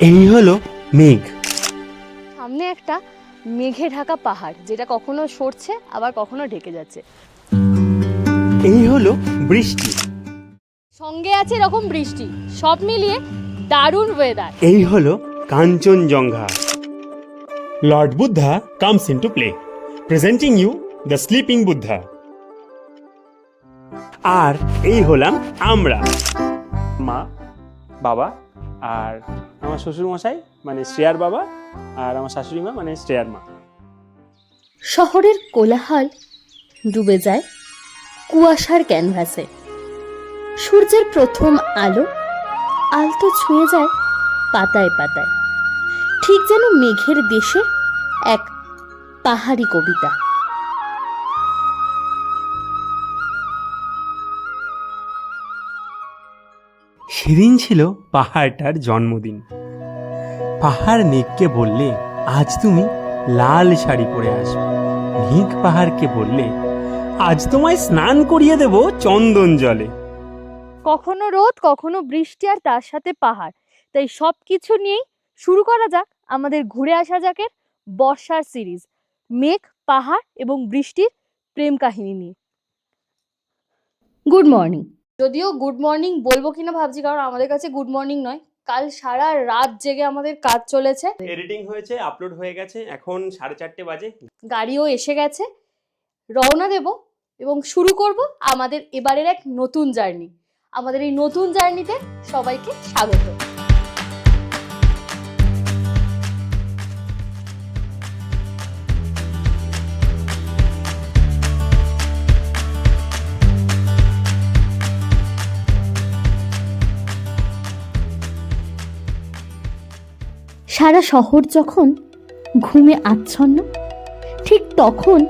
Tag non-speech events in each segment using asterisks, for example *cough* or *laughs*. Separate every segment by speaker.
Speaker 1: এই হলো মেঘ।
Speaker 2: সামনে একটা মেঘে ঢাকা পাহাড় যেটা কখনো সরছে আবার কখনো ঢেকে যাচ্ছে।
Speaker 1: এই হলো বৃষ্টি।
Speaker 2: সঙ্গে আছে এরকম বৃষ্টি সব মিলিয়ে দারুণ ওয়েদার
Speaker 1: এই হলো Kanchenjunga. Lord Buddha comes in to play presenting you the sleeping Buddha. আর এই হলাম আমরা।
Speaker 3: মা বাবা আর আমার শ্বশুর মশাই মানে শ্রেয়ার বাবা, আর আমার শাশুড়ি মা মানে শ্রেয়ার মা।
Speaker 2: শহরের কোলাহল ডুবে যায় কুয়াশার ক্যানভাসে। সূর্যের প্রথম আলো আলতো ছুঁয়ে যায় পাতায় পাতায়। ঠিক যেন মেঘের দেশে এক পাহাড়ি কবিতা।
Speaker 1: সেদিন ছিল পাহাড়টার জন্মদিন। পাহাড় মেঘকে বললে আজ তুমি লাল শাড়ি পরে আসবে। মেঘ পাহাড়কে বললে আজ তোমায় স্নান করিয়ে দেব চন্দন জলে।
Speaker 2: কখনো রোদ কখনো বৃষ্টি আর তার সাথে পাহাড়। তাই সব কিছু নিয়েই শুরু করা যাক আমাদের ঘুরে আসা যাকের বর্ষার সিরিজ মেঘ পাহাড় এবং বৃষ্টির প্রেম কাহিনী নিয়ে। গুড মর্নিং যদিও গুড মর্নিং বলব কিনা ভাবছি কারণ আমাদের কাছে গুড মর্নিং নয়। কাল সারা রাত জেগে আমাদের কাজ চলেছে।
Speaker 1: এডিটিং হয়েছে আপলোড হয়ে গেছে এখন সাড়ে চারটে বাজে।
Speaker 2: গাড়িও এসে গেছে। রওনা দেব এবং শুরু করব আমাদের এবারের এক নতুন জার্নি আমাদের এই নতুন জার্নিতে সবাইকে স্বাগত। সারা শহর যখন ঘুমে আচ্ছন্ন, ঠিক তখন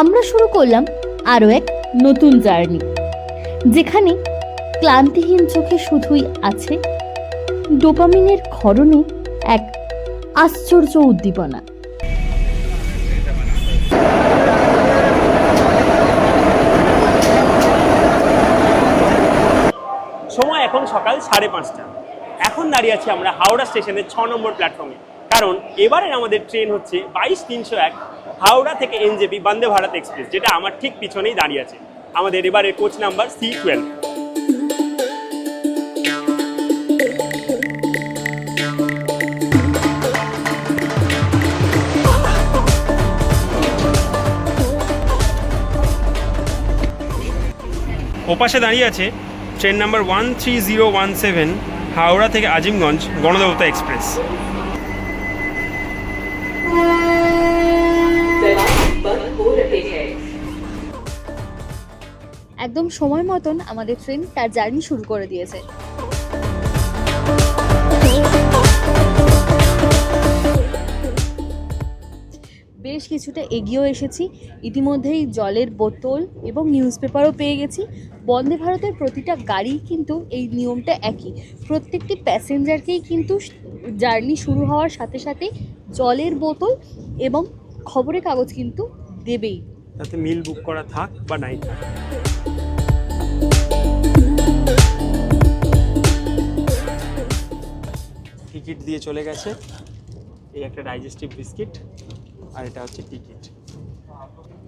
Speaker 2: আমরা শুরু করলাম আরও এক নতুন জার্নি, যেখানে ক্লান্তিহীন চোখে শুধুই আছে ডোপামিনের ক্ষরণে এক আশ্চর্য উদ্দীপনা।
Speaker 3: সময় এখন সকাল সাড়ে পাঁচটা। এখন দাঁড়িয়ে আছি আমরা হাওড়া স্টেশনের ছ নম্বর প্ল্যাটফর্মে কারণ এবারের আমাদের ট্রেন হচ্ছে বাইশ তিনশো এক হাওড়া থেকে এনজেপি বন্দে ভারত এক্সপ্রেস যেটা আমার ঠিক পিছনেই দাঁড়িয়ে আছে। আমাদের এবারের কোচ নাম্বার সি টুয়েলভ ওপাশে দাঁড়িয়ে আছে train number one three zero one seven Howrah থেকে আজিমগঞ্জ গণদেবতা এক্সপ্রেস।
Speaker 2: একদম সময় মতন আমাদের ট্রেন তার জার্নি শুরু করে দিয়েছে। বেশ কিছুটা এগিয়েও এসেছি। ইতিমধ্যেই জলের বোতল এবং নিউজ পেপারও পেয়ে গেছি। বন্দে ভারতের প্রতিটা গাড়ি কিন্তু এই নিয়মটা একই। প্রত্যেকটি প্যাসেঞ্জারকেই কিন্তু জার্নি শুরু হওয়ার সাথে সাথে জলের বোতল এবং খবরের কাগজ কিন্তু দেবেই।
Speaker 3: তাতে মিল বুক করা থাক বা নাই থাক। টিকিট দিয়ে চলে গেছে। এই একটা ডাইজেস্টিভ বিস্কিট। আর এটা হচ্ছে টিকিট।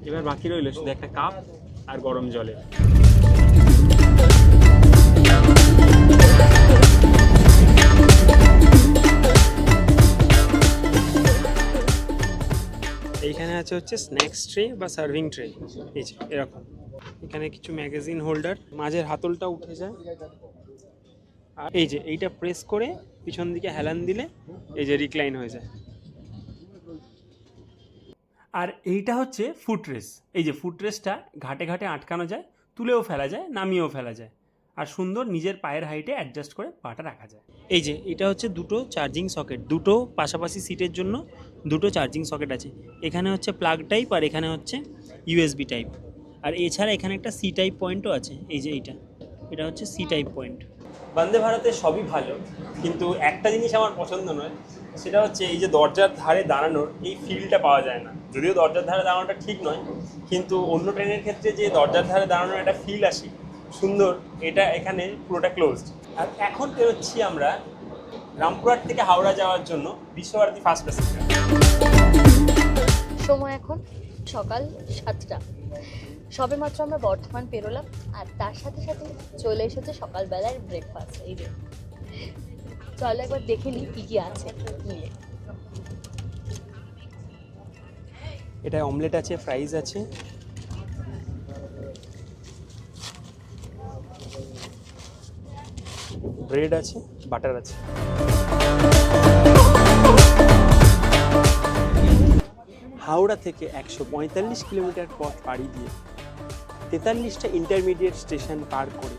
Speaker 3: এবার বাকি রইল শুধু একটা কাপ আর গরম জলের এইখানে আছে হচ্ছে স্ন্যাক্স ট্রে বা সার্ভিং ট্রে এই যে, এরকম। এখানে কিছু ম্যাগাজিন হোল্ডার মাঝের হাতলটা উঠে যায়। আর এই যে, এইটা প্রেস করে পিছন দিকে হেলান দিলে এই যে রিক্লাইন হয়ে যায়। আর এইটা হচ্ছে ফুটরেস এই যে ফুটরেসটা ঘাটে ঘাটে আটকানো যায়, তুলেও ফেলা যায়, নামিয়েও ফেলা যায়। আর সুন্দর নিজের পায়ের হাইটে অ্যাডজাস্ট করে পাটা রাখা যায়। এই যে এটা হচ্ছে দুটো চার্জিং সকেট দুটো পাশাপাশি সিটের জন্য দুটো চার্জিং সকেট আছে। এখানে হচ্ছে প্লাগ টাইপ আর এখানে হচ্ছে ইউএসবি টাইপ আর এছাড়া এখানে একটা সি টাইপ পয়েন্টও আছে, এই যে এইটা। এটা হচ্ছে সি টাইপ পয়েন্ট বন্দে ভারতে সবই ভালো, কিন্তু একটা জিনিস আমার পছন্দ নয়, সেটা হচ্ছে এই যে দরজার ধারে দাঁড়ানোর এই ফিলটা পাওয়া যায় না। যদিও দরজার ধারে দাঁড়ানোটা ঠিক নয়, কিন্তু অন্য ট্রেনের ক্ষেত্রে যে দরজার ধারে দাঁড়ানোর একটা ফিল আসে, সুন্দর, এটা এখানে পুরোটা ক্লোজড আর এখন বেরোচ্ছি আমরা রামপুরহাট থেকে হাওড়া যাওয়ার জন্য বিশ্বভারতী ফার্স্ট প্যাসেঞ্জার
Speaker 2: সময় এখন সকাল সাতটা। সবে মাত্র আমরা বর্ধমান পেরোলাম, আর তার সাথে সাথে চলে এসেছে সকালবেলার ব্রেকফাস্ট এই যে। চলো একবার দেখে নিই কী কী আছে নিয়ে।
Speaker 3: এটায় অমলেট আছে ফ্রাইজ আছে। ব্রেড আছে বাটার আছে। হাওড়া থেকে একশো পঁয়তাল্লিশ কিলোমিটার পথ পাড়ি দিয়ে তেতাল্লিশটা ইন্টারমিডিয়েট স্টেশন পার করে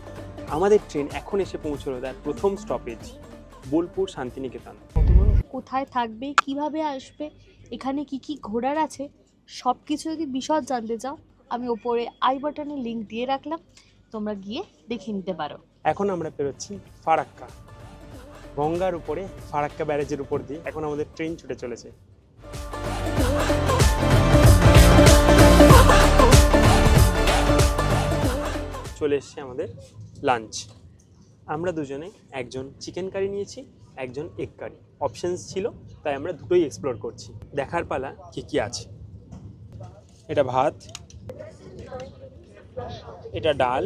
Speaker 3: আমাদের ট্রেন এখন এসে পৌঁছলো তার প্রথম স্টপেজ বোলপুর শান্তিনিকেতন।
Speaker 2: কোথায় থাকবে কীভাবে আসবে এখানে কি কি ঘোরার আছে সব কিছু যদি বিশদ জানতে চাও আমি ওপরে আই বাটনে লিঙ্ক দিয়ে রাখলাম তোমরা গিয়ে দেখে নিতে পারো।
Speaker 3: এখন আমরা পেরোচ্ছি ফারাক্কা। গঙ্গার উপরে ফারাক্কা ব্যারেজের উপর দিয়ে এখন আমাদের ট্রেন ছুটে চলেছে। চলে এসছে আমাদের লাঞ্চ আমরা দুজনে একজন চিকেন কারি নিয়েছি, একজন এগ কারি অপশনস ছিল, তাই আমরা দুটোই এক্সপ্লোর করছি। দেখার পালা কী কী আছে। এটা ভাত, এটা ডাল,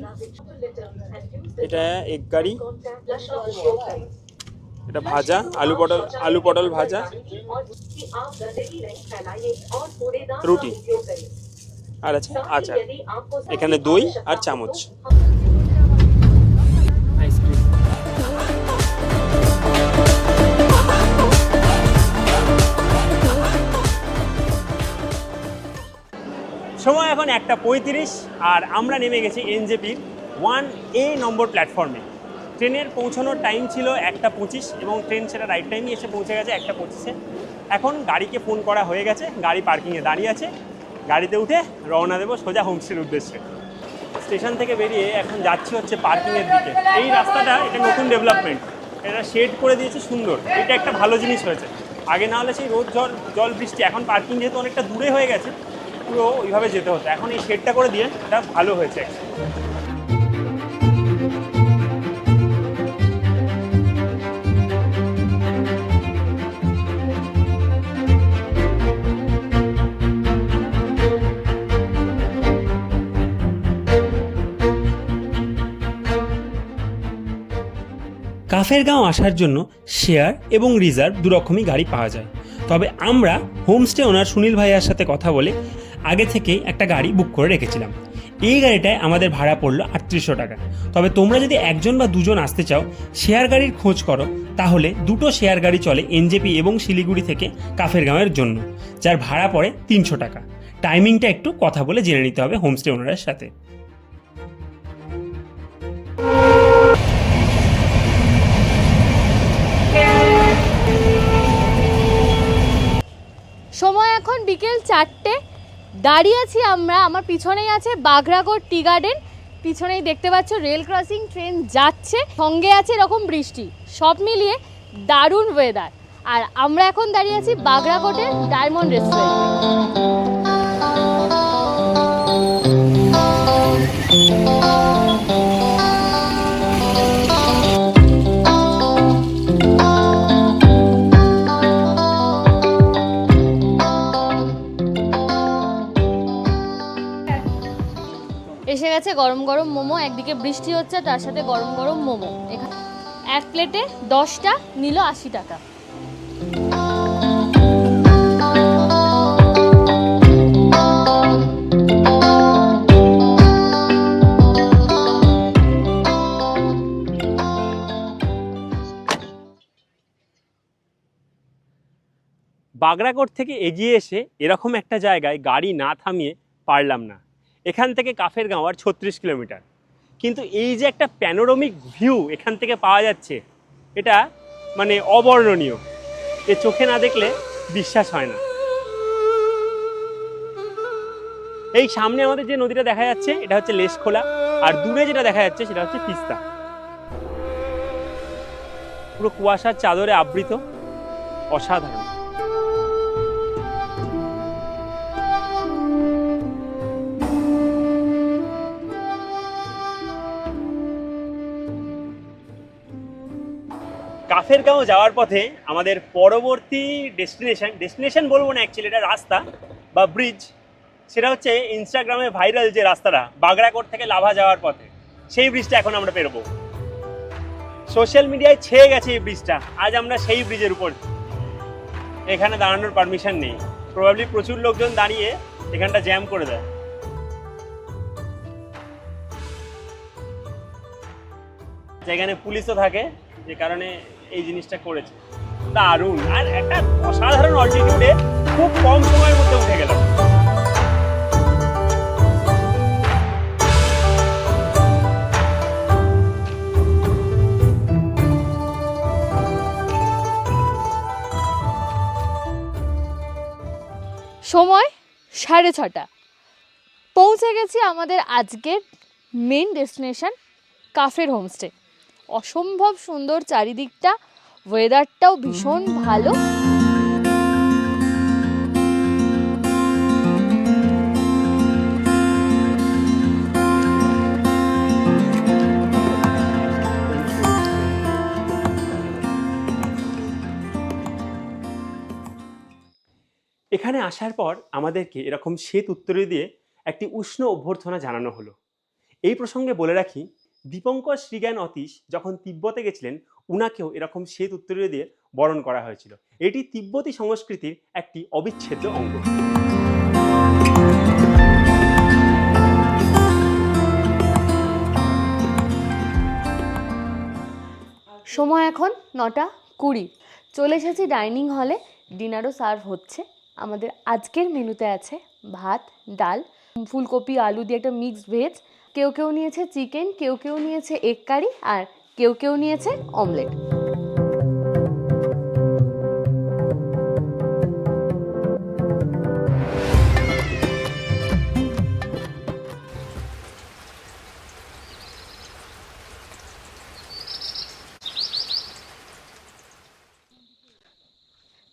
Speaker 3: এটা এগ কারি এটা ভাজা, আলু পটল আলু পটল ভাজা, রুটি। আর আছে আচার। এখানে দই আর চামচ। সময় এখন একটা পঁয়ত্রিশ, আর আমরা নেমে গেছি এনজেপির ওয়ান এ নম্বর প্ল্যাটফর্মে। ট্রেনের পৌঁছানোর টাইম ছিল একটা পঁচিশ, এবং ট্রেন সেটা রাইট টাইমে এসে পৌঁছে গেছে একটা পঁচিশে। এখন গাড়িকে ফোন করা হয়ে গেছে, গাড়ি পার্কিংয়ে দাঁড়িয়ে আছে। গাড়িতে উঠে রওনা দেবো সোজা হোমস্টের উদ্দেশ্যে। স্টেশন থেকে বেরিয়ে এখন যাচ্ছি হচ্ছে পার্কিংয়ের দিকে। এই রাস্তাটা এটা নতুন ডেভেলপমেন্ট এটা শেড করে দিয়েছে, সুন্দর। এটা একটা ভালো জিনিস হয়েছে। আগে না হলে সেই রোদ জল জল, বৃষ্টি, এখন পার্কিং যেহেতু অনেকটা দূরে হয়ে গেছে, পুরো ওইভাবে যেতে হতো। এখন এই শেডটা করে দিয়ে এটা ভালো হয়েছে কাফেরগাঁও আসার জন্য শেয়ার এবং রিজার্ভ দুরকমই গাড়ি পাওয়া যায়। তবে আমরা হোমস্টে ওনার সুনীল ভাইয়ার সাথে কথা বলে আগে থেকেই একটা গাড়ি বুক করে রেখেছিলাম। এই গাড়িটায় আমাদের ভাড়া পড়ল আটত্রিশশো টাকা। তবে তোমরা যদি একজন বা দুজন আসতে চাও, শেয়ার গাড়ির খোঁজ করো, তাহলে দুটো শেয়ার গাড়ি চলে এনজেপি এবং শিলিগুড়ি থেকে কাফেরগাঁওয়ের জন্য, যার ভাড়া পড়ে তিনশো টাকা। টাইমিংটা একটু কথা বলে জেনে নিতে হবে হোমস্টে ওনারের সাথে।
Speaker 2: সময় এখন বিকেল চারটে। দাঁড়িয়ে আছি আমরা, আমার পিছনেই আছে বাঘরাগড় টি গার্ডেন। পিছনেই দেখতে পাচ্ছ রেল ক্রসিং ট্রেন যাচ্ছে। সঙ্গে আছে এরকম বৃষ্টি, সব মিলিয়ে দারুণ ওয়েদার আর আমরা এখন দাঁড়িয়ে আছি বাগরাকোটের ডায়মন্ড রেস্টুরেন্টে। গরম গরম মোমো, একদিকে বৃষ্টি হচ্ছে, তার সাথে গরম গরম মোমো। এক প্লেটে দশটা নিল আশি টাকা।
Speaker 3: বাগরাকোট থেকে এগিয়ে এসে এরকম একটা জায়গায় গাড়ি না থামিয়ে পারলাম না। এখান থেকে কাফের গাঁও আর ছত্রিশ কিলোমিটার। কিন্তু এই যে একটা প্যানোরমিক ভিউ এখান থেকে পাওয়া যাচ্ছে, এটা মানে অবর্ণনীয়। এ চোখে না দেখলে বিশ্বাস হয় না। এই সামনে আমাদের যে নদীটা দেখা যাচ্ছে, এটা হচ্ছে লেশখোলা আর দূরে যেটা দেখা যাচ্ছে, সেটা হচ্ছে তিস্তা। পুরো কুয়াশার চাদরে আবৃত। অসাধারণ। কাফেরগাঁও যাওয়ার পথে আমাদের পরবর্তী ডেস্টিনেশন ডেস্টিনেশন বলব না অ্যাকচুয়ালি এটা রাস্তা বা ব্রিজ সেটা হচ্ছে ইনস্টাগ্রামে ভাইরাল যে রাস্তাটা, বাগড়াকোট থেকে লাভা যাওয়ার পথে। সেই ব্রিজটা এখন আমরা পেরোবো। সোশ্যাল মিডিয়ায় ছেয়ে গেছে এই ব্রিজটা আজ আমরা সেই ব্রিজের উপর। এখানে দাঁড়ানোর পারমিশন নেই। প্রবাবলি প্রচুর লোকজন দাঁড়িয়ে এখানটা জ্যাম করে দেয়। যেখানে পুলিশও থাকে, যে কারণে এই জিনিসটা করেছে। দারুণ। আর একটা অসাধারণ অল্টিটিউডে খুব কম সময়ের মধ্যে উঠে গেলাম
Speaker 2: সময় সাড়ে ছটা। পৌঁছে গেছি আমাদের আজকের মেন ডেস্টিনেশন কাফের হোমস্টে অসম্ভব সুন্দর চারিদিকটা। ওয়েদারটাও ভীষণ ভালো।
Speaker 3: এখানে আসার পর আমাদেরকে এরকম শ্বেত উত্তরে দিয়ে একটি উষ্ণ অভ্যর্থনা জানানো হলো। এই প্রসঙ্গে বলে রাখি দীপঙ্কর শ্রীজ্ঞান অতীশ যখন তিব্বতে গেছিলেন, উনাকেও এরকম শ্বেত উত্তরীয় দিয়ে বরণ করা হয়েছিল। এটি তিব্বতী সংস্কৃতির একটি অবিচ্ছেদ্য অঙ্গ।
Speaker 2: সময় এখন নটা কুড়ি। চলে এসেছি ডাইনিং হলে, ডিনারও সার্ভ হচ্ছে। আমাদের আজকের মেনুতে আছে ভাত, ডাল, ফুলকপি, আলু দিয়ে একটা মিক্সড ভেজ কেউ কেউ নিয়েছে চিকেন, কেউ কেউ নিয়েছে এগ কারি আর কেউ কেউ নিয়েছে অমলেট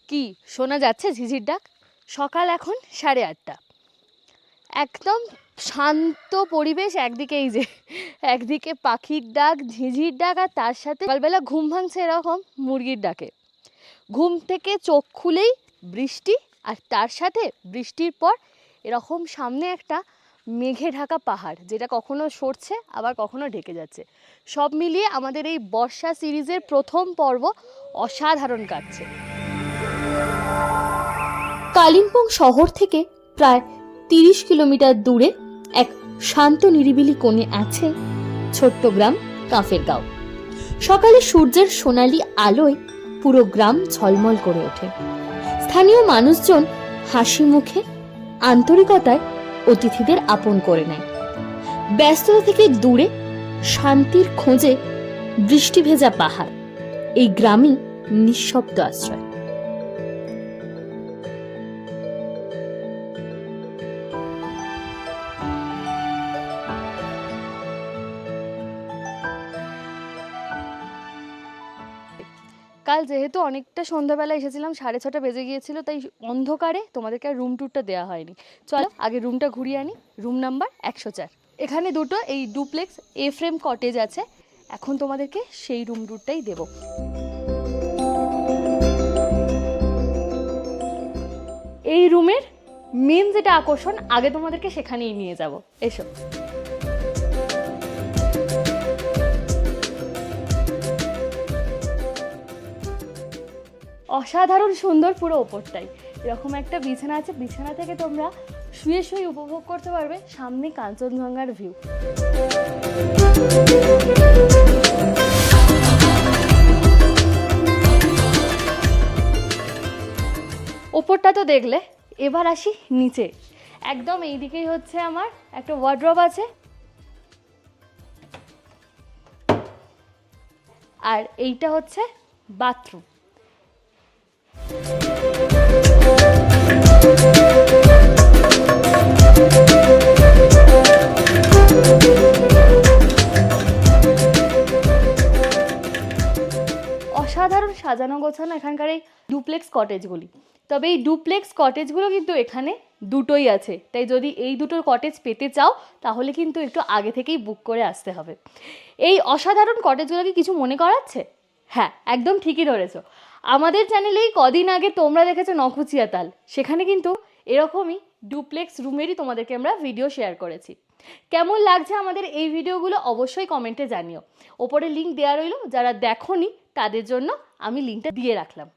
Speaker 2: কি, শোনা যাচ্ছে ঝিঝির ডাক? সকাল এখন সাড়ে আটটা। একদম শান্ত পরিবেশ, একদিকে এই যে, একদিকে পাখির ডাক, ঝিঝির ডাক, আর তার সাথে সকালবেলা ঘুম ভাঙছে এরকম মুরগির ডাকে। ঘুম থেকে চোখ খুলেই বৃষ্টি, আর তার সাথে বৃষ্টির পর এরকম সামনে একটা মেঘে ঢাকা পাহাড়, যেটা কখনো সরছে, আবার কখনো ঢেকে যাচ্ছে। সব মিলিয়ে আমাদের এই বর্ষা সিরিজের প্রথম পর্ব অসাধারণ কাটছে।
Speaker 4: কালিম্পং শহর থেকে প্রায় তিরিশ কিলোমিটার দূরে এক শান্ত নিরিবিলি কোণে আছে ছোট্ট গ্রাম কাফেরগাঁও সকালে সূর্যের সোনালি আলোয় পুরো গ্রাম ঝলমল করে ওঠে। স্থানীয় মানুষজন হাসি মুখে আন্তরিকতায় অতিথিদের আপন করে নেয়। ব্যস্ততা থেকে দূরে শান্তির খোঁজে বৃষ্টি ভেজা পাহাড়। এই গ্রামই নিঃশব্দ আশ্রয়।
Speaker 2: কাল যেহেতু অনেকটা সন্ধ্যাবেলা এসেছিলাম, সাড়ে ছটা বেজে গিয়েছিল, তাই অন্ধকারে তোমাদেরকে আর রুম ট্যুরটা দেওয়া হয়নি। চলো, আগে রুমটা ঘুরিয়ে আনি। রুম নাম্বার একশো চার। এখানে দুটো, এই ডুপ্লেক্স এ ফ্রেম কটেজ আছে। এখন তোমাদেরকে সেই রুম ট্যুরটাই দেবো। এই রুমের মেন যেটা আকর্ষণ, আগে তোমাদেরকে সেখানেই নিয়ে যাব। এসো। অসাধারণ সুন্দর পুরো ওপরটাই। এরকম একটা বিছানা আছে, বিছানা থেকে তোমরা শুয়ে শুয়ে উপভোগ করতে পারবে সামনে কাঞ্চনজঙ্ঘার ভিউ ওপরটা তো দেখলে, এবার আসি নিচে। একদম এই দিকেই হচ্ছে আমার একটা ওয়ার্ড্রব আছে। আর এইটা হচ্ছে বাথরুম অসাধারণ সাজানো গোছানো এখানকার এই ডুপ্লেক্স কটেজগুলি তবে এই ডুপ্লেক্স কটেজগুলো কিন্তু এখানে দুটোই আছে। তাই যদি এই দুটোর কটেজ পেতে চাও, তাহলে কিন্তু একটু আগে থেকেই বুক করে আসতে হবে। এই অসাধারণ কটেজগুলো কি কিছু মনে করাচ্ছে? হ্যাঁ একদম ঠিকই ধরেছো। আমাদের চ্যানেলেই কদিন আগে তোমরা দেখেছ নখুচিয়া তাল। সেখানে কিন্তু এরকমই ডুপ্লেক্স রুমেরই তোমাদেরকে আমরা ভিডিও শেয়ার করেছি। কেমন লাগছে আমাদের এই ভিডিওগুলো অবশ্যই কমেন্টে জানিও। ওপরে লিঙ্ক দেওয়া রইল, যারা দেখোনি, তাদের জন্য আমি লিঙ্কটা দিয়ে রাখলাম।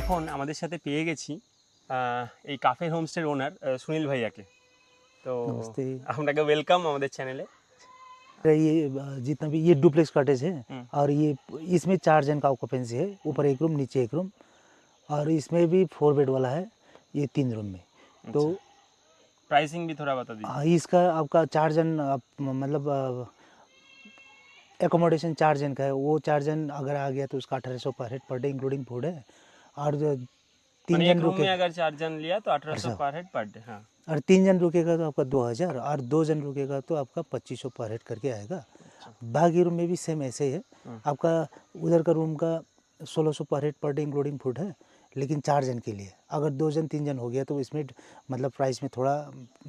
Speaker 3: এখন আমাদের সাথে পেয়ে গেছি আহ, এই কাফে হোমস্টের ওনার সুনীল ভাইয়াকে তো
Speaker 5: नमस्ते
Speaker 3: আপনাকে ওয়েলকাম আমাদের চ্যানেলে
Speaker 5: ये अ, जितना भी ये डुप्लेक्स कॉटेज है
Speaker 3: हम्म।
Speaker 5: और ये इसमें चार जन का ऑक्यूपेंसी है ऊपर एक रूम नीचे एक रूम और इसमें भी फोर बेड वाला है ये तीन रूम में तो
Speaker 3: प्राइसिंग भी थोड़ा बता दीजिए
Speaker 5: हाँ, इसका आपका चार जन आप, मतलब एकोमोडेशन चार जन का है वो चार जन अगर आ गया तो उसका अठारह सौ पर head per day including food है और जो तीन जन रुके
Speaker 3: में अगर चार जन लिया तो अठारह सौ
Speaker 5: अच्छा।
Speaker 3: पर हेड पर डे हाँ।
Speaker 5: और तीन जन रुकेगा तो आपका दो हज़ार और दो जन रुकेगा तो आपका पच्चीस सौ पर हेड करके आएगा। बाकी रूम में भी सेम ऐसे ही। है।
Speaker 3: हम्म।
Speaker 5: आपका उधर का रूम का सोलह सौ पर head per day including food है लेकिन चार जन के लिए। अगर दो जन तीन जन हो गया तो इसमें मतलब प्राइस में थोड़ा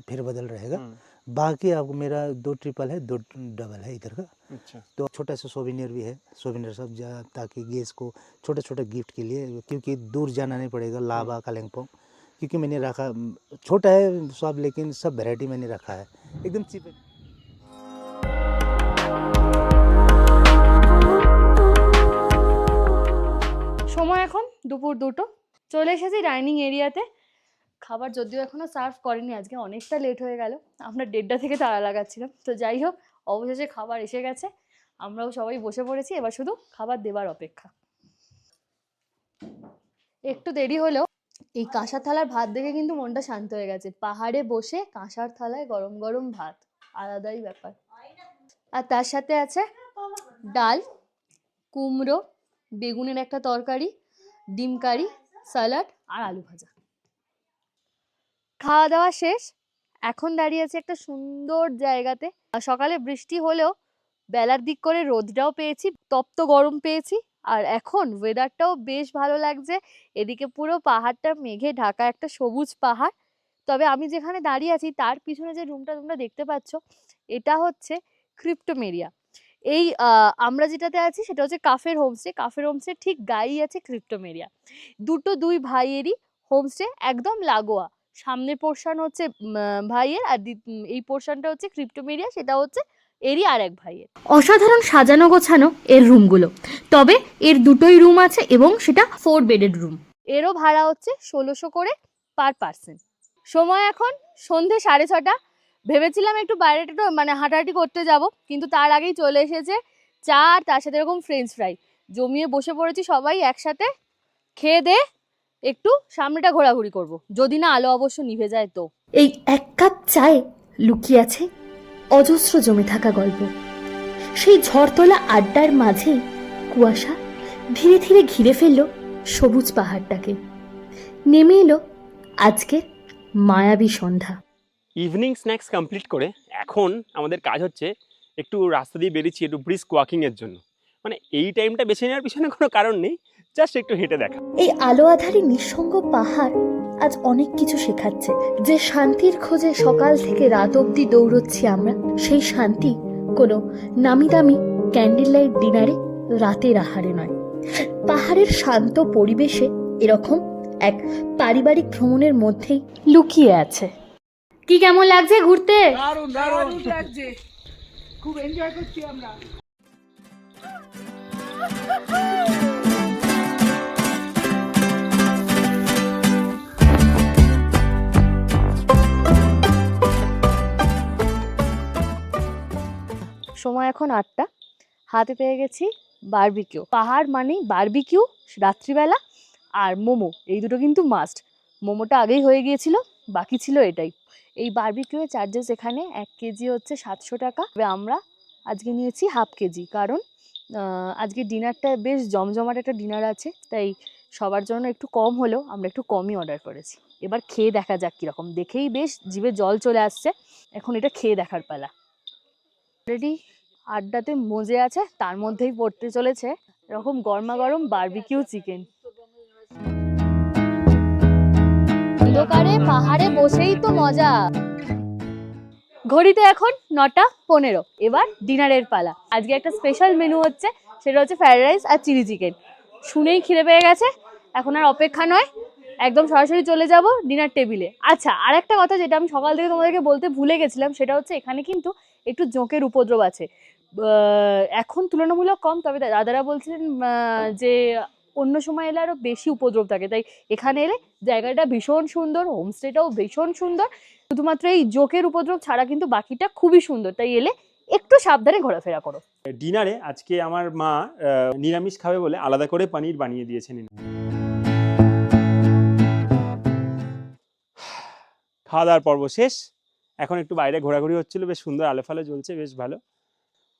Speaker 5: फिर बदल रहेगा।
Speaker 3: हम्म,
Speaker 5: बाकी आपको मेरा दो ट्रिपल है दो डबल है इधर का
Speaker 3: अच्छा
Speaker 5: तो छोटा सा सोविनियर भी है सोविनियर सब जा ताकि गेस्ट को छोटे छोटे गिफ्ट के लिए क्योंकि दूर जाना नहीं पड़ेगा लाभा कालिम्पोंग क्योंकि मैंने रखा छोटा है सब लेकिन सब वैरायटी मैंने रखा है एकदम चीप
Speaker 2: সময় এখন দুপুর দুটো চলে এসেছি ডাইনিং এরিয়াতে খাবার যদিও এখনও সার্ভ করেনি, আজকে অনেকটা লেট হয়ে গেল। আমরা দেড়টা থেকে তাড়া লাগাচ্ছিলাম। তো যাই হোক, অবশেষে খাবার এসে গেছে। আমরাও সবাই বসে পড়েছি, এবার শুধু খাবার দেবার অপেক্ষা। একটু দেরি হলেও এই কাঁসার থালার ভাত দেখে কিন্তু মনটা শান্ত হয়ে গেছে। পাহাড়ে বসে কাঁসার থালায় গরম গরম ভাত, আলাদাই ব্যাপার। আর তার সাথে আছে ডাল, কুমড়ো, বেগুনের একটা তরকারি, ডিম কারি স্যালাড আর আলু ভাজা। খাওয়া দাওয়া শেষ। এখন দাঁড়িয়ে আছে একটা সুন্দর জায়গাতে। সকালে বৃষ্টি হলেও বেলার দিক করে রোদটাও পেয়েছি, তপ্ত গরম পেয়েছি। আর এখন ওয়েদারটাও বেশ ভালো লাগছে। এদিকে পুরো পাহাড়টা মেঘে ঢাকা একটা সবুজ পাহাড়। তবে আমি যেখানে দাঁড়িয়ে আছি, তার পিছনে যে রুমটা তোমরা দেখতে পাচ্ছ, এটা হচ্ছে ক্রিপ্টোমেরিয়া এই আমরা যেটাতে আছি, সেটা হচ্ছে কাফের হোমস্টে কাফের হোমস্টে ঠিক গায়েই আছে ক্রিপ্টোমেরিয়া দুটো দুই ভাইয়েরই হোমস্টে একদম লাগোয়া। সামনের পোর্শন হচ্ছে ভাইয়ের আর এই পোর্শনটা হচ্ছে ক্রিপ্টোমেরিয়া সেটা হচ্ছে এরই আর এক ভাইয়ের।
Speaker 4: অসাধারণ সাজানো গোছানো এর রুমগুলো তবে এর দুটোই রুম আছে এবং সেটা ফোর বেডেড রুম
Speaker 2: এরও ভাড়া হচ্ছে ষোলোশো করে পার পার্সন সময় এখন সন্ধে সাড়ে ছটা। ভেবেছিলাম একটু বাইরে একটু মানে হাঁটাহাঁটি করতে যাব কিন্তু তার আগেই চলে এসেছে চা আর তার সাথে এরকম ফ্রেঞ্চ ফ্রাই জমিয়ে বসে পড়েছি সবাই একসাথে। খেয়ে দে একটু সামনেটা ঘোরাঘুরি করব। যদি না আলো অবশ্য নিভে যায় তো।
Speaker 4: এই এক কাপ চায়ে লুকিয়ে আছে অজস্র জমে থাকা গল্প। সেই ঝড়তলা আড্ডার মাঝেই কুয়াশা ধীরে ধীরে ঘিরে ফেলল সবুজ পাহাড়টাকে। নেমে এলো আজকের মায়াবী সন্ধ্যা।
Speaker 3: ইভিনিং স্ন্যাক্স কমপ্লিট করে এখন আমাদের কাজ হচ্ছে একটু রাস্তা দিয়ে বেরিয়েছি একটু ব্রিস্ক ওয়াকিংয়ের জন্য। মানে এই টাইমটা বেছে নেওয়ার পিছনে কোনো কারণ নেই। জাস্ট একটু হেঁটে দেখা।
Speaker 4: এই আলো আধারে নিঃসঙ্গ পাহাড় আজ অনেক কিছু শেখাচ্ছে। যে শান্তির খোঁজে সকাল থেকে রাত অবধি দৌড়চ্ছি আমরা সেই শান্তি কোনো নামি দামি ক্যান্ডেল লাইট ডিনারে রাতের আহারে নয়। পাহাড়ের শান্ত পরিবেশে এরকম এক পারিবারিক ভ্রমণের মধ্যেই লুকিয়ে আছে। কি কেমন লাগছে ঘুরতে?
Speaker 6: দারুণ লাগছে। খুব এনজয় করছি আমরা। *laughs*
Speaker 2: সময় এখন আটটা। হাতে পেয়ে গেছি বারবিকিউ পাহাড় মানেই বারবিকিউ রাত্রিবেলা আর মোমো। এই দুটো কিন্তু মাস্ট মোমোটা আগেই হয়ে গিয়েছিল, বাকি ছিল এটাই। এই বারবিকিউয়ের চার্জেস এখানে এক কেজি হচ্ছে সাতশো টাকা। আমরা আজকে নিয়েছি হাফ কেজি। কারণ আজকে ডিনারটা বেশ জমজমাট একটা ডিনার আছে। তাই সবার জন্য একটু কম হলেও আমরা একটু কমই অর্ডার করেছি। এবার খেয়ে দেখা যাক কীরকম। দেখেই বেশ জিভে জল চলে আসছে। এখন এটা খেয়ে দেখার পালা। অলরেডি আড্ডাতে মজে আছে, তার মধ্যেই পড়তে চলেছে এরকম গরমা গরম বারবিকিউ চিকেন
Speaker 4: অন্ধকারে পাহাড়ে বসেই তো মজা।
Speaker 2: ঘড়িতে এখন নটা পনেরো, এবার ডিনারের পালা। আজকে একটা স্পেশাল মেনু হচ্ছে, সেটা হচ্ছে ফ্রাইড রাইস আর চিলি চিকেন শুনেই খিদে পেয়ে গেছে, এখন আর অপেক্ষা নয়, একদম সরাসরি চলে যাব ডিনার টেবিলে আচ্ছা আর একটা কথা যেটা আমি সকাল থেকে তোমাদেরকে বলতে ভুলে গেছিলাম, সেটা হচ্ছে এখানে কিন্তু একটু জোঁকের উপদ্রব আছে। এখন তুলনামূলক কম তবে দাদারা বলছিলেন যে অন্য সময় এলে আরও বেশি উপদ্রব থাকে। তাই এখানে এলে জায়গাটা ভীষণ সুন্দর হোমস্টেটাও ভীষণ সুন্দর। শুধুমাত্র এই জোকের উপদ্রব ছাড়া কিন্তু বাকিটা খুবই সুন্দর। তাই এলে একটু সাবধানে ঘোরাফেরা করো।
Speaker 3: ডিনারে আজকে আমার মা নিরামিষ খাবে বলে আলাদা করে পনির বানিয়ে দিয়েছেন খাওয়া দাওয়ার পর্ব শেষ। এখন একটু বাইরে ঘোরাঘুরি হচ্ছিল বেশ সুন্দর আলো ফালো জ্বলছে বেশ ভালো।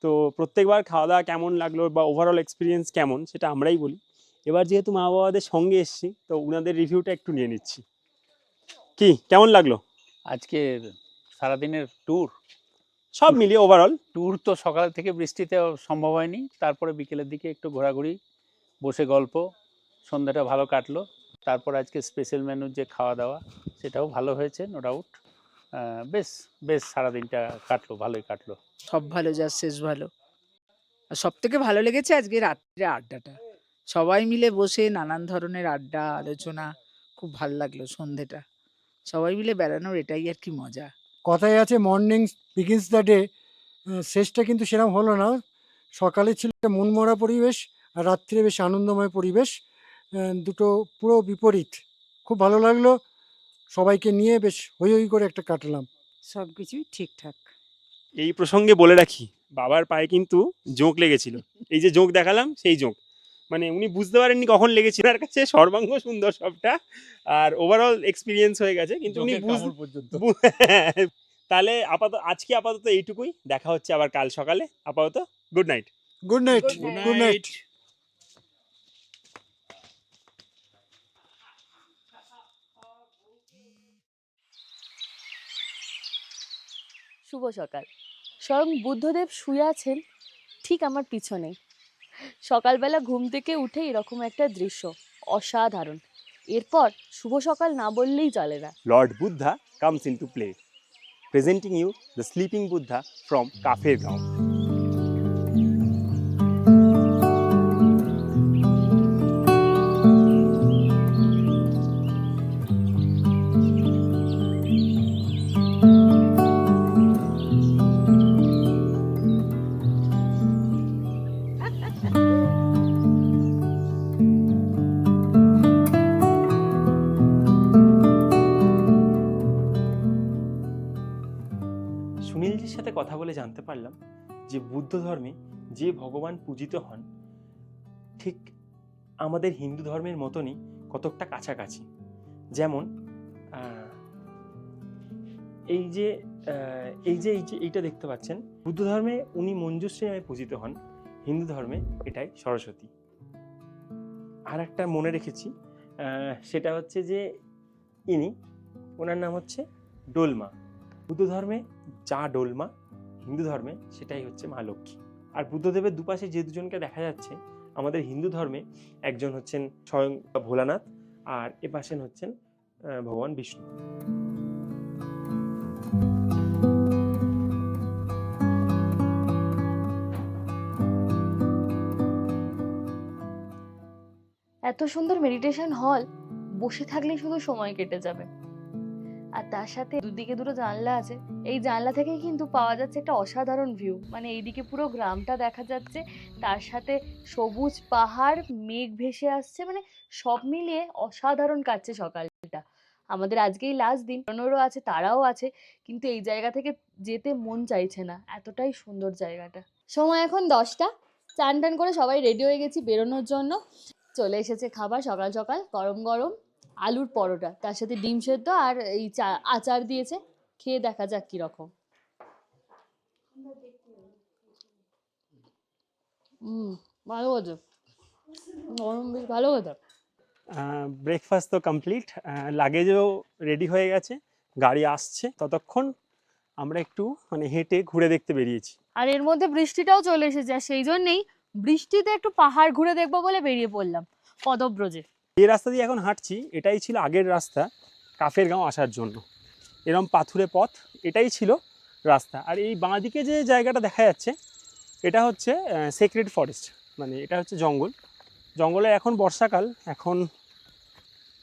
Speaker 3: তো প্রত্যেকবার খাওয়া দাওয়া কেমন লাগল বা ওভারঅল এক্সপিরিয়েন্স কেমন সেটা আমরাই বলি। এবার যেহেতু মা বাবাদের সঙ্গে এসেছি তো ওনাদের রিভিউটা একটু নিয়ে নিচ্ছি। কি কেমন লাগল?
Speaker 7: আজকের সারাদিনের ট্যুর
Speaker 3: সব মিলিয়ে ওভারঅল
Speaker 7: ট্যুর তো সকাল থেকে বৃষ্টিতে সম্ভব হয়নি তারপরে বিকেলের দিকে একটু ঘোরাঘুরি বসে গল্প সন্ধ্যাটা ভালো কাটলো। তারপর আজকে স্পেশাল মেনুর যে খাওয়া দাওয়া সেটাও ভালো হয়েছে নো ডাউট বেশ বেশ সারাদিনটা কাটলো ভালোই কাটলো।
Speaker 6: সব ভালো যা শেষ ভালো। আর সব থেকে ভালো লেগেছে আজকে রাত্রে আড্ডাটা। সবাই মিলে বসে নানান ধরনের আড্ডা আলোচনা খুব ভালো লাগল সন্ধেটা। সবাই মিলে বেড়ানোর এটাই আর কি মজা।
Speaker 8: কথায় আছে মর্নিং বিগিনস দ্য ডে শেষটা কিন্তু সেরকম হলো না। সকালে ছিল একটা মনমরা পরিবেশ আর রাত্রে বেশ আনন্দময় পরিবেশ দুটো পুরো বিপরীত। খুব ভালো লাগল সবাইকে নিয়ে বেশ হই হই করে একটা কাটলাম।
Speaker 6: সব কিছুই ঠিকঠাক।
Speaker 3: এই প্রসঙ্গে বলে রাখি বাবার পায়ে কিন্তু জোঁক লেগেছিল। এই যে জোঁক দেখালাম সেই জোঁক। মানে উনি বুঝতে পারেননি কখন লেগেছিল। ওনার কাছে সর্বাঙ্গ সুন্দর সবটা। আর ওভারঅল এক্সপিরিয়েন্স হয়ে গেছে কিন্তু উনি বু- *laughs* তাহলে আপাতত আজকে আপাতত এইটুকুই। দেখা হচ্ছে আবার কাল সকালে। আপাতত
Speaker 8: good night
Speaker 6: good night
Speaker 8: good night
Speaker 2: শুভ সকাল। স্বয়ং বুদ্ধদেব শুয়ে আছেন, ঠিক আমার পিছনে সকালবেলা ঘুম থেকে উঠে এরকম একটা দৃশ্য, অসাধারণ। এরপর শুভ সকাল না বললেই চলে না।
Speaker 3: Lord Buddha comes in to play. Presenting you the sleeping Buddha from Kafer Gaon Buddha ধর্মে যে ভগবান পূজিত হন, ঠিক আমাদের হিন্দু ধর্মের মতনই কতকটা কাছাকাছি। যেমন এই যে এই যে এই যে, এইটা দেখতে পাচ্ছেন বুদ্ধ ধর্মে উনি মঞ্জুশ্রী নামে পূজিত হন, হিন্দু ধর্মে এটাই সরস্বতী। আর একটা মনে রেখেছি সেটা হচ্ছে যে, ইনি, ওনার নাম হচ্ছে ডোলমা। বুদ্ধ ধর্মে যা ডোলমা হিন্দু ধর্মে সেটাই হচ্ছে মা লক্ষ্মী। আর বুদ্ধদেবের দুপাশে যে দুজনকে দেখা যাচ্ছে, আমাদের হিন্দু ধর্মে একজন হচ্ছেন স্বয়ং ভোলানাথ আর এ হচ্ছেন ভগবান বিষ্ণু।
Speaker 2: এত সুন্দর মেডিটেশন হল বসে থাকলেই শুধু সময় কেটে যাবে। আর তার সাথে দুদিকে দুটো জানলা আছে। এই জানলা থেকেই কিন্তু পাওয়া যাচ্ছে একটা অসাধারণ ভিউ মানে এইদিকে পুরো গ্রামটা দেখা যাচ্ছে। তার সাথে সবুজ পাহাড়, মেঘ ভেসে আসছে। মানে সব মিলিয়ে অসাধারণ কাটছে সকালটা। আমাদের আজকেই লাস্ট দিন। পনেরো আছে, তারাও আছে। কিন্তু এই জায়গা থেকে যেতে মন চাইছে না। এতটাই সুন্দর জায়গাটা। সময় এখন দশটা। চান টান করে সবাই রেডি হয়ে গেছি বেরোনোর জন্য। চলে এসেছে খাবার সকাল সকাল। গরম গরম। আলুর পরোটা তার সাথে ডিম সেদ্ধ আর এই চা আচার দিয়েছে। খেয়ে দেখা যাক কীরকম। হুম ভালো কথা গরম বেশ ভালো কথা
Speaker 3: ব্রেকফাস্ট তো কমপ্লিট লাগেজও রেডি হয়ে গেছে। গাড়ি আসছে ততক্ষণ। আমরা একটু মানে হেঁটে ঘুরে দেখতে বেরিয়েছি।
Speaker 2: আর এর মধ্যে বৃষ্টিটাও চলে এসেছে। আর সেই জন্যেই বৃষ্টিতে একটু পাহাড় ঘুরে দেখব বলে বেরিয়ে পড়লাম। পদব্রজে।
Speaker 3: যে রাস্তা দিয়ে এখন হাঁটছি এটাই ছিল আগের রাস্তা কাফের গাঁও আসার জন্য। এরম পাথুরে পথ এটাই ছিল রাস্তা। আর এই বাঁ দিকে যে জায়গাটা দেখা যাচ্ছে এটা হচ্ছে সেক্রেট ফরেস্ট মানে এটা হচ্ছে জঙ্গল। জঙ্গলে এখন বর্ষাকাল এখন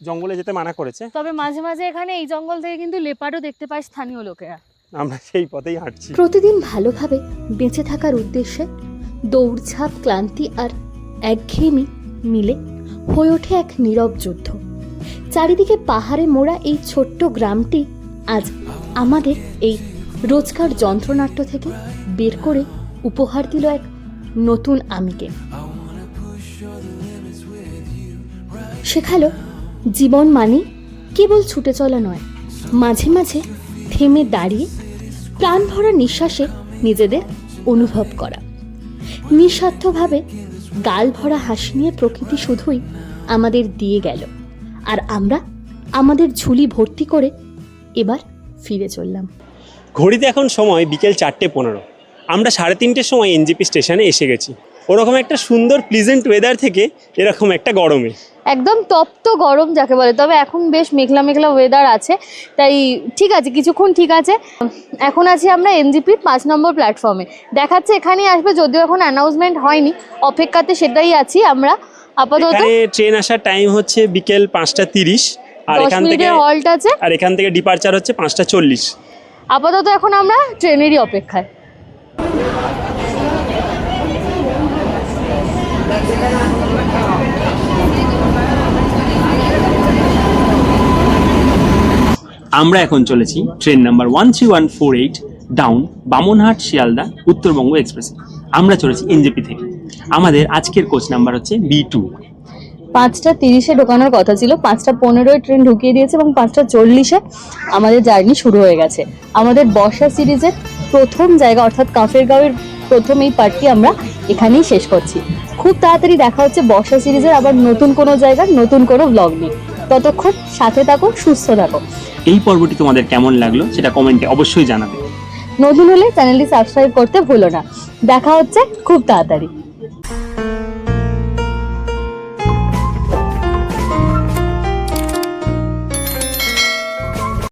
Speaker 3: জঙ্গলে যেতে মানা করেছে।
Speaker 2: তবে মাঝে মাঝে এখানে এই জঙ্গল থেকে কিন্তু লেপারও দেখতে পায় স্থানীয় লোকেরা।
Speaker 3: আমরা সেই পথেই হাঁটছি।
Speaker 4: প্রতিদিন ভালোভাবে বেঁচে থাকার উদ্দেশ্যে দৌড়ঝাঁপ ক্লান্তি আর একঘেয়েমি মিলে হয়ে ওঠে এক নীরব যুদ্ধ। চারিদিকে পাহাড়ে মোড়া এই ছোট্ট গ্রামটি আজ আমাদের এই রোজকার যন্ত্রনাট্য থেকে বের করে উপহার দিল এক নতুন আমিকে। শেখালো, জীবন মানে কেবল ছুটে চলা নয়, মাঝে মাঝে থেমে দাঁড়িয়ে প্রাণ ভরা নিঃশ্বাসে নিজেদের অনুভব করা। নিঃস্বার্থভাবে গাল ভরা হাসি নিয়ে প্রকৃতি শুধুই আমাদের দিয়ে গেল। আর আমরা আমাদের ঝুলি ভর্তি করে এবার ফিরে চললাম।
Speaker 3: ঘড়িতে এখন সময় বিকেল চারটে পনেরো। আমরা সাড়ে তিনটের সময় এনজিপি স্টেশনে এসে গেছি। ওরকম একটা সুন্দর প্লিজেন্ট ওয়েদার থেকে এরকম একটা গরমে।
Speaker 2: একদম তপ্ত গরম যাকে বলে তবে এখন বেশ মেঘলা মেঘলা ওয়েদার আছে। তাই ঠিক আছে কিছুক্ষণ ঠিক আছে। এখন আছি আমরা এনজিপির পাঁচ নম্বর প্ল্যাটফর্মে দেখাচ্ছে এখানেই আসবে যদিও এখন অ্যানাউন্সমেন্ট হয়নি। অপেক্ষাতে সেটাই আছি আমরা। আপাতত
Speaker 3: ট্রেন আসার টাইম হচ্ছে বিকেল পাঁচটা তিরিশ আর এখান থেকে
Speaker 2: হল্ট আছে।
Speaker 3: আর এখান থেকে ডিপারচার হচ্ছে পাঁচটা চল্লিশ।
Speaker 2: আপাতত এখন আমরা ট্রেনেরই অপেক্ষায়।
Speaker 3: আমরা এখন চলেছি train number one three one four eight down Bamanhat, Sealdah, Uttarbanga express. আমরা চলেছি এনজেপি থেকে। আমাদের আজকের কোচ নাম্বার হচ্ছে বি টু
Speaker 2: পাঁচটা তিরিশে ঢোকানোর কথা ছিল, পাঁচটা পনেরোয় ট্রেন ঢুকিয়ে দিয়েছে এবং পাঁচটা চল্লিশে আমাদের জার্নি শুরু হয়ে গেছে। আমাদের বর্ষা সিরিজের প্রথম জায়গা অর্থাৎ কাফের গাঁওয়ের প্রথম এই পার্টটি আমরা এখানেই শেষ করছি। খুব তাড়াতাড়ি দেখা হচ্ছে বর্ষা সিরিজের আবার নতুন কোনো জায়গার নতুন কোনো ব্লগ নিয়ে। ততক্ষণ সাথে থাকো সুস্থ থাকো
Speaker 3: এই পর্বটি তোমাদের কেমন লাগল সেটা কমেন্টে অবশ্যই জানাবে।
Speaker 2: নতুন হলে চ্যানেলটি সাবস্ক্রাইব করতে ভুলো না। দেখা হচ্ছে খুব তাড়াতাড়ি।